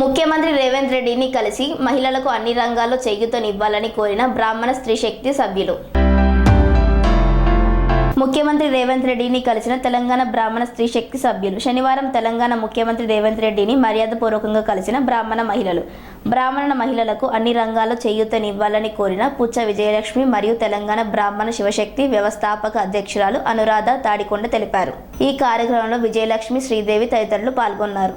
ముఖ్యమంత్రి రేవంత్ రెడ్డిని కలిసి మహిళలకు అన్ని రంగాల్లో చేయూతనివ్వాలని కోరిన బ్రాహ్మణ స్త్రీ శక్తి సభ్యులు. ముఖ్యమంత్రి రేవంత్ రెడ్డిని కలిసిన తెలంగాణ బ్రాహ్మణ స్త్రీ శక్తి సభ్యులు. శనివారం తెలంగాణ ముఖ్యమంత్రి రేవంత్ రెడ్డిని మర్యాదపూర్వకంగా కలిసిన బ్రాహ్మణ మహిళలు. బ్రాహ్మణ మహిళలకు అన్ని రంగాల్లో చేయూతనివ్వాలని కోరిన పుచ్చ విజయలక్ష్మి మరియు తెలంగాణ బ్రాహ్మణ శివశక్తి వ్యవస్థాపక అధ్యక్షురాలు అనురాధ తాడికొండ తెలిపారు. ఈ కార్యక్రమంలో విజయలక్ష్మి శ్రీదేవి తదితరులు పాల్గొన్నారు.